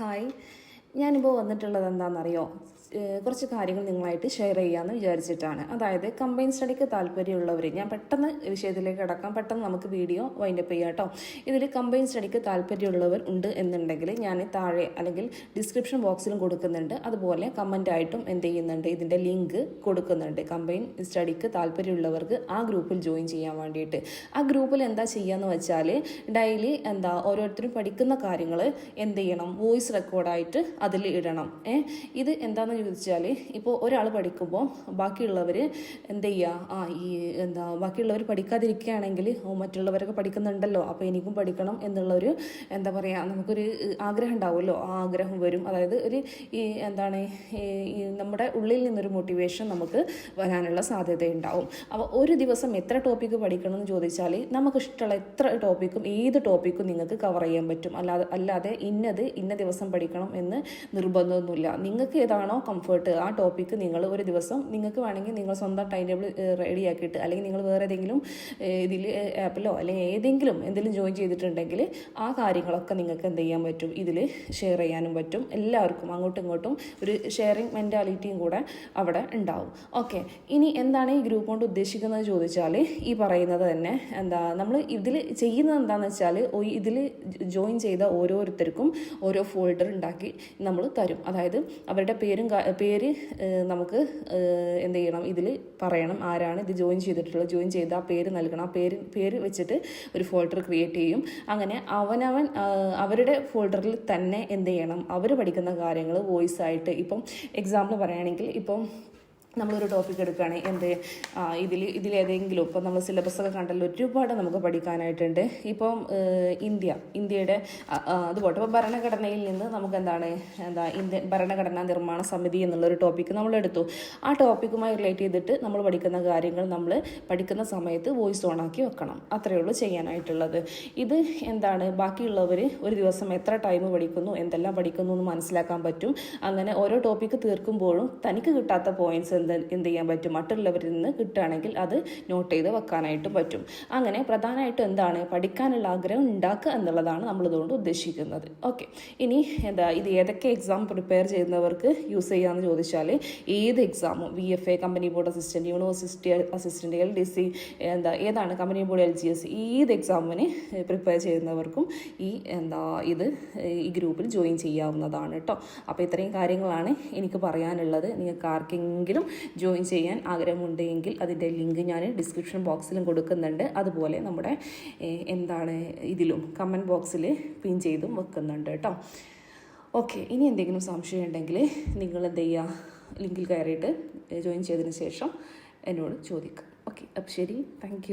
Hi ഞാനിപ്പോൾ വന്നിട്ടുള്ളത് എന്താണെന്നറിയോ കുറച്ച് കാര്യങ്ങൾ നിങ്ങളായിട്ട് ഷെയർ ചെയ്യാമെന്ന് വിചാരിച്ചിട്ടാണ്. അതായത് കമ്പൈൻ സ്റ്റഡിക്ക് താല്പര്യമുള്ളവർ ഞാൻ പെട്ടെന്ന് വിഷയത്തിലേക്ക് കിടക്കാം. പെട്ടെന്ന് നമുക്ക് വീഡിയോ വൈൻഡപ്പ് ചെയ്യാം കേട്ടോ ഇതിൽ കമ്പൈൻ സ്റ്റഡിക്ക് താല്പര്യമുള്ളവർ ഉണ്ട് എന്നുണ്ടെങ്കിൽ ഞാൻ താഴെ അല്ലെങ്കിൽ ഡിസ്ക്രിപ്ഷൻ ബോക്സിലും കൊടുക്കുന്നുണ്ട്. അതുപോലെ കമന്റ് ആയിട്ടും എന്ത് ചെയ്യുന്നുണ്ട് ഇതിന്റെ ലിങ്ക് കൊടുക്കുന്നുണ്ട്. കമ്പൈൻ സ്റ്റഡിക്ക് താല്പര്യമുള്ളവർക്ക് ആ ഗ്രൂപ്പിൽ ജോയിൻ ചെയ്യാൻ വേണ്ടിയിട്ട്. ആ ഗ്രൂപ്പിൽ എന്താ ചെയ്യാന്ന് വെച്ചാൽ ഡെയിലി എന്താ ഓരോരുത്തരും പഠിക്കുന്ന കാര്യങ്ങൾ എന്ത് ചെയ്യണം? വോയിസ് റെക്കോർഡായിട്ട് അതിൽ ഇടണം. ഇത് എന്താണെന്ന് ചോദിച്ചാൽ ഇപ്പോൾ ഒരാൾ പഠിക്കുമ്പോൾ ബാക്കിയുള്ളവർ എന്ത് ചെയ്യുക ആ ഈ എന്താ ബാക്കിയുള്ളവർ പഠിക്കാതിരിക്കുകയാണെങ്കിൽ ഓ മറ്റുള്ളവരൊക്കെ പഠിക്കുന്നുണ്ടല്ലോ അപ്പോൾ എനിക്കും പഠിക്കണം എന്നുള്ളൊരു എന്താ പറയുക നമുക്കൊരു ആഗ്രഹം ഉണ്ടാവുമല്ലോ. ആ ആഗ്രഹം വരും. അതായത് ഒരു ഈ എന്താണ് നമ്മുടെ ഉള്ളിൽ നിന്നൊരു മോട്ടിവേഷൻ നമുക്ക് വരാനുള്ള സാധ്യതയുണ്ടാവും. അപ്പോൾ ഒരു ദിവസം എത്ര ടോപ്പിക്ക് പഠിക്കണം എന്ന് ചോദിച്ചാൽ നമുക്ക് ഇഷ്ടമുള്ള എത്ര ടോപ്പിക്കും ഏത് ടോപ്പിക്കും നിങ്ങൾക്ക് കവർ ചെയ്യാൻ പറ്റും. അല്ലാതെ അല്ലാതെ ഇന്നത് ഇന്ന ദിവസം പഠിക്കണം എന്ന് നിർബന്ധമൊന്നുമില്ല. നിങ്ങൾക്ക് ഏതാണോ കംഫർട്ട് ആ ടോപ്പിക്ക് നിങ്ങൾ ഒരു ദിവസം നിങ്ങൾക്ക് വേണമെങ്കിൽ നിങ്ങൾ സ്വന്തം ടൈം ടേബിൾ റെഡിയാക്കിയിട്ട് അല്ലെങ്കിൽ നിങ്ങൾ വേറെ ഏതെങ്കിലും ഇതിൽ ആപ്പിലോ അല്ലെങ്കിൽ ഏതെങ്കിലും എന്തെങ്കിലും ജോയിൻ ചെയ്തിട്ടുണ്ടെങ്കിൽ ആ കാര്യങ്ങളൊക്കെ നിങ്ങൾക്ക് എന്ത് ചെയ്യാൻ പറ്റും? ഇതിൽ ഷെയർ ചെയ്യാനും പറ്റും. എല്ലാവർക്കും അങ്ങോട്ടും ഇങ്ങോട്ടും ഒരു ഷെയറിങ് മെന്റാലിറ്റിയും കൂടെ അവിടെ ഉണ്ടാവും. ഓക്കെ ഇനി എന്താണ് ഈ ഗ്രൂപ്പ് കൊണ്ട് ഉദ്ദേശിക്കുന്നത് ചോദിച്ചാൽ ഈ പറയുന്നത് തന്നെ എന്താ നമ്മൾ ഇതിൽ ചെയ്യുന്നത് എന്താണെന്ന് വെച്ചാൽ ഇതിൽ ജോയിൻ ചെയ്ത ഓരോരുത്തർക്കും ഓരോ ഫോൾഡർ ഉണ്ടാക്കി നമ്മൾ തരും. അതായത് അവരുടെ പേരും പേര് നമുക്ക് എന്ത് ചെയ്യണം? ഇതിൽ പറയണം ആരാണ് ഇത് ജോയിൻ ചെയ്തിട്ടുള്ളത്. ജോയിൻ ചെയ്ത് ആ പേര് നൽകണം. ആ പേര് പേര് വെച്ചിട്ട് ഒരു ഫോൾഡർ ക്രിയേറ്റ് ചെയ്യും. അങ്ങനെ അവനവൻ അവരുടെ ഫോൾഡറിൽ തന്നെ എന്ത് ചെയ്യണം? അവർ പഠിക്കുന്ന കാര്യങ്ങൾ വോയിസ് ആയിട്ട്. ഇപ്പം എക്സാമ്പിൾ പറയുകയാണെങ്കിൽ ഇപ്പം നമ്മളൊരു ടോപ്പിക് എടുക്കുകയാണ്. എന്ത്? ഇതിൽ ഇതിലേതെങ്കിലും ഇപ്പം നമ്മൾ സിലബസൊക്കെ കണ്ടല്ലോ ഒരുപാട് നമുക്ക് പഠിക്കാനായിട്ടുണ്ട്. ഇപ്പം ഇന്ത്യ ഇന്ത്യയുടെ ആ, ആ, അത് പോട്ടെ ഇപ്പോൾ ഭരണഘടനയിൽ നിന്ന് നമുക്ക് എന്താണ് എന്താ ഇന്ത്യൻ ഭരണഘടനാ നിർമ്മാണ സമിതി എന്നുള്ളൊരു ടോപ്പിക്ക് നമ്മൾ എടുത്തു ആ ടോപ്പിക്കുമായി റിലേറ്റ് ചെയ്തിട്ട് നമ്മൾ പഠിക്കുന്ന കാര്യങ്ങൾ നമ്മൾ പഠിക്കുന്ന സമയത്ത് വോയിസ് ഓൺ ആക്കി വെക്കണം. അത്രയേ ഉള്ളൂ ചെയ്യാനായിട്ടുള്ളത്. ഇത് എന്താണ്? ബാക്കിയുള്ളവർ ഒരു ദിവസം എത്ര ടൈം പഠിക്കുന്നു എന്തെല്ലാം പഠിക്കുന്നു എന്ന് മനസ്സിലാക്കാൻ പറ്റും. അങ്ങനെ ഓരോ ടോപ്പിക്ക് തീർക്കുമ്പോഴും തനിക്ക് കിട്ടാത്ത പോയിന്റ്സ് എന്ത് എന്ത് ചെയ്യാൻ പറ്റും? മറ്റുള്ളവരിൽ നിന്ന് കിട്ടുകയാണെങ്കിൽ അത് നോട്ട് ചെയ്ത് വെക്കാനായിട്ടും പറ്റും. അങ്ങനെ പ്രധാനമായിട്ടും എന്താണ്? പഠിക്കാനുള്ള ആഗ്രഹം ഉണ്ടാക്കുക എന്നുള്ളതാണ് നമ്മളിതുകൊണ്ട് ഉദ്ദേശിക്കുന്നത്. ഓക്കെ ഇനി എന്താ ഇത് ഏതൊക്കെ എക്സാം പ്രിപ്പയർ ചെയ്യുന്നവർക്ക് യൂസ് ചെയ്യാമെന്ന് ചോദിച്ചാൽ ഏത് എക്സാമും V F A company board assistant university assistant L D C എന്താ ഏതാണ്? Company board L G S ഏത് എക്സാമിന് പ്രിപ്പയർ ചെയ്യുന്നവർക്കും ഈ എന്താ ഇത് ഈ ഗ്രൂപ്പിൽ ജോയിൻ ചെയ്യാവുന്നതാണ് കേട്ടോ അപ്പോൾ ഇത്രയും കാര്യങ്ങളാണ് എനിക്ക് പറയാനുള്ളത്. നിങ്ങൾക്ക് ആർക്കെങ്കിലും ജോയിൻ ചെയ്യാൻ ആഗ്രഹമുണ്ട് എങ്കിൽ അതിന്റെ ലിങ്ക് ഞാൻ ഡിസ്ക്രിപ്ഷൻ ബോക്സിലും കൊടുക്കുന്നുണ്ട്. അതുപോലെ നമ്മുടെ എന്താണ് ഇതിലും കമന്റ് ബോക്സിൽ പിൻ ചെയ്തും വെക്കുന്നുണ്ട് കേട്ടോ. ഓക്കെ ഇനി എന്തെങ്കിലും സംശയം ഉണ്ടെങ്കിൽ നിങ്ങൾ എന്ത് ചെയ്യുക? ലിങ്കിൽ കയറിയിട്ട് ജോയിൻ ചെയ്തതിന് ശേഷം എന്നോട് ചോദിക്കുക ഓക്കെ അപ്പം ശരി. താങ്ക്